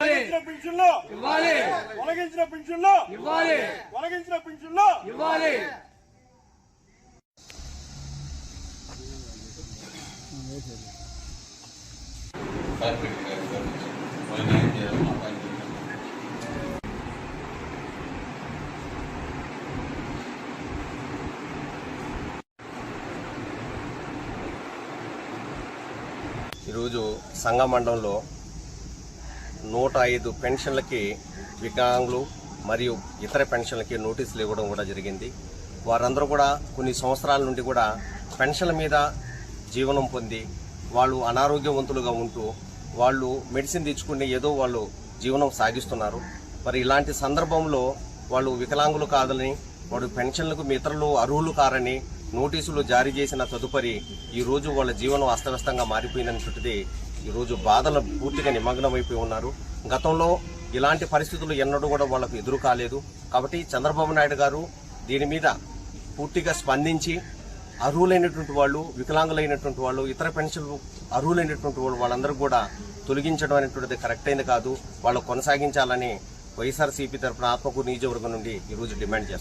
తొలగించిన పింఛన్లు. ఇవ్వాలి. తొలగించిన పింఛన్లు. ఇవ్వాలి. తొలగించిన పింఛన్లు. ఇవ్వాలి. కార్పొరేట్ గారి గారు వాళ్ళు న్యాయం చేయాలని మా పైన ఈరోజు సంగమండలంలో నూట ఐదు పెన్షన్లకి వికలాంగులు మరియు ఇతర పెన్షన్లకి నోటీసులు ఇవ్వడం కూడా జరిగింది. వారందరూ కూడా కొన్ని సంవత్సరాల నుండి కూడా పెన్షన్ల మీద జీవనం పొంది వాళ్ళు అనారోగ్యవంతులుగా ఉంటూ వాళ్ళు మెడిసిన్ తెచ్చుకుని ఏదో వాళ్ళు జీవనం సాగిస్తున్నారు. మరి ఇలాంటి సందర్భంలో వాళ్ళు వికలాంగులు కాదని వాడు పెన్షన్లకు మీ ఇతరులు అర్హులు కారని నోటీసులు జారీ చేసిన తదుపరి ఈ రోజు వాళ్ళ జీవనం అస్తవ్యస్తంగా మారిపోయినటువంటిది ఈ రోజు బాధలు పూర్తిగా నిమగ్నమైపోయి ఉన్నారు. గతంలో ఇలాంటి పరిస్థితులు ఎన్నడూ కూడా వాళ్ళకు ఎదురు కాలేదు. కాబట్టి చంద్రబాబు నాయుడు గారు దీని మీద పూర్తిగా స్పందించి అర్హులైనటువంటి వాళ్ళు వికలాంగులైనటువంటి వాళ్ళు ఇతర పెన్షన్లు అర్హులైనటువంటి వాళ్ళు వాళ్ళందరూ కూడా తొలగించడం అనేటువంటిది కరెక్ట్ అయింది కాదు. వాళ్ళు కొనసాగించాలని వైఎస్ఆర్సీపీ తరఫున ఆత్మకూరు నియోజకవర్గం నుండి ఈరోజు డిమాండ్ చేస్తారు